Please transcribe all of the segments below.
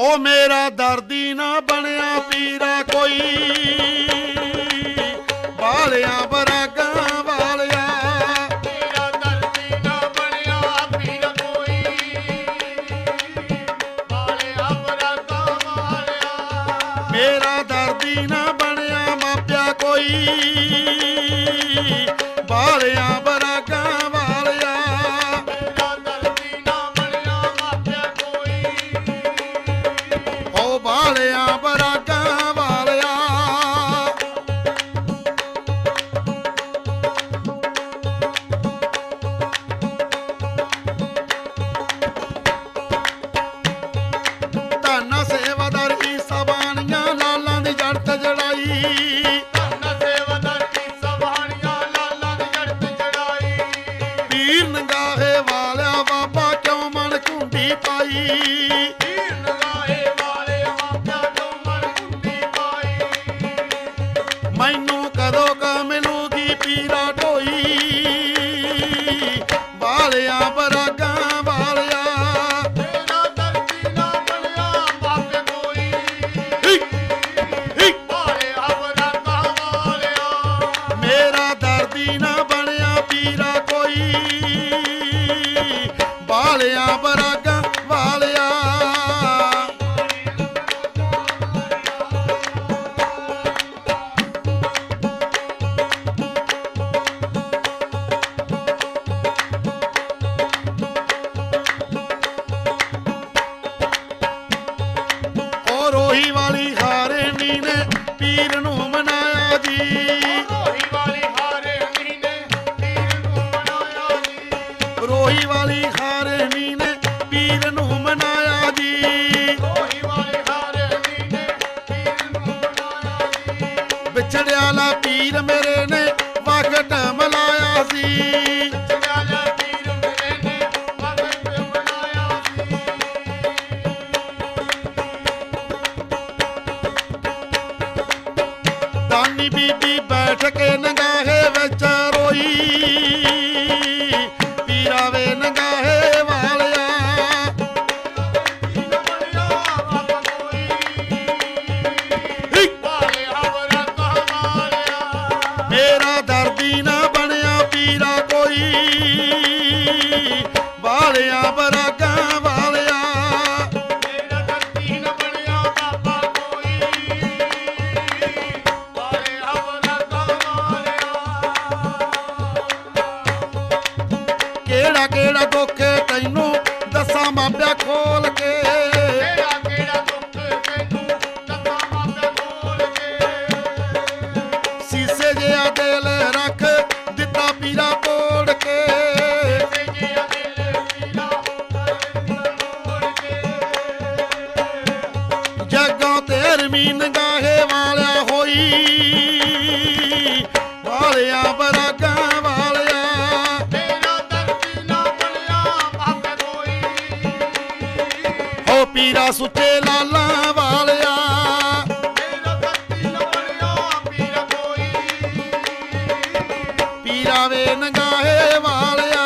ਓ ਮੇਰਾ ਦਰਦੀ ਨਾ ਬਣਿਆ ਪੀਰਾ ਕੋਈ। Shira. ਵਾਲੀ ਖਾਰੇ ਮੀਨੇ ਪੀਰ ਨੂੰ ਮਨਾਇਆ ਜੀ। ਲੋਹੀ ਵਾਲੀ ਪੀਰ ਮੇਰੇ ਨੇ ਵਕਤ ਮਲਾਇਆ ਸੀ। ਦਾਨੀ ਬੀਬੀ ਬੈਠ ਕੇ ਨਗਾਹੇ ਵਿੱਚ ਰੋਈ। para que la coqueta y no ਜਾਵੇ ਨਗਾਹੇ ਵਾਲਿਆ।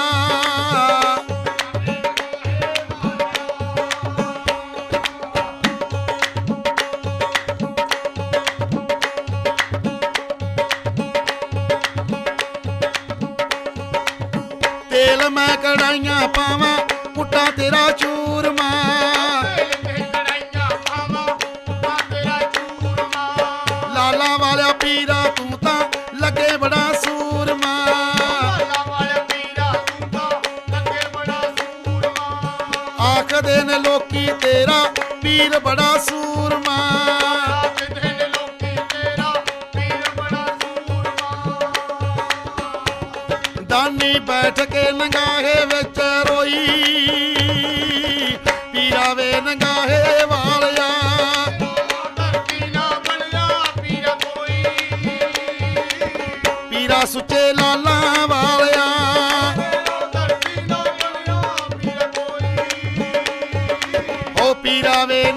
ਤੇਲ ਮੈਂ ਕੜਾਈਆਂ ਪਾਵਾਂ ਪੁੱਟਾ ਤੇਰਾ ਪੀਰ ਬੜਾ ਸੂਰਮਾ। ਦਾਨੀ ਬੈਠ ਕੇ ਨਗਾਹੇ ਵਿੱਚ ਰੋਈ। ਪੀਰਾ ਵੇ ਨਗਾਹੇ ਵਾਲਿਆ। ਪੀਰਾ ਸੁੱਚੇ ਲਾਲਾ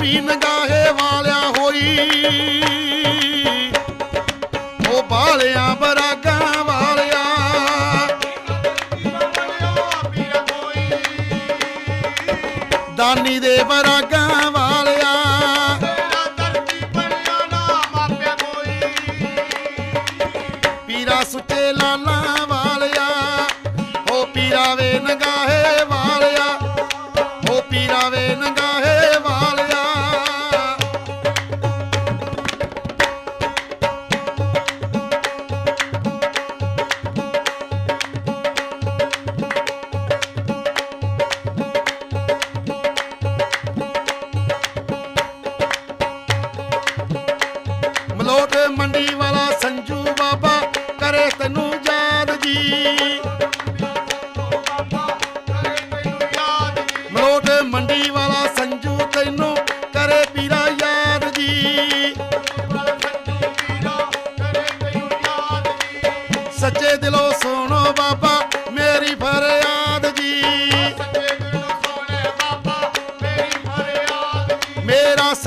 ਜ਼ਮੀਨ ਗਾਹੇ ਵਾਲਿਆ ਹੋਈ।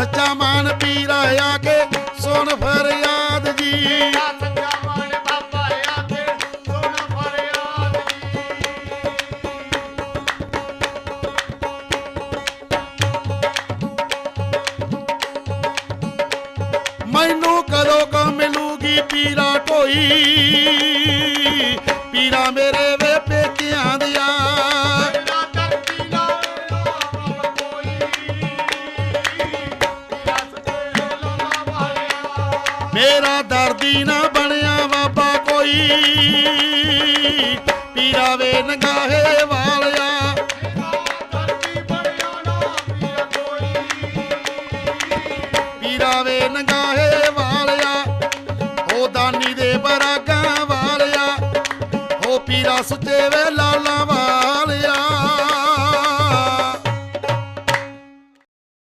ਸੱਚਾ ਮਾਨ ਪੀਰਾ ਆ ਕੇ ਸੁਣ ਫਰਿਆਦ ਜੀ। ਜੀ। ਮੈਨੂੰ ਕਦੋਂ ਕ ਮਿਲੂਗੀ ਪੀਰਾ ਕੋਈ? ਪੀਰਾ ਮੇਰੇ ਮੇਰਾ ਦਰਦੀ ਨਾ ਬਣਿਆ ਬਾਬਾ ਕੋਈ। ਪੀਰਾ ਵੇ ਨਗਾਹੇ ਵਾਲਿਆ। ਪੀਰਾ ਵੇ ਨਗਾਹੇ ਵਾਲਿਆ। ਉਹ ਦਾਨੀ ਦੇ ਬਰਾਗਾ ਵਾਲਿਆ। ਉਹ ਪੀਰਾ ਸੁੱਤੇ ਵੇ ਲਾਲਾ ਵਾ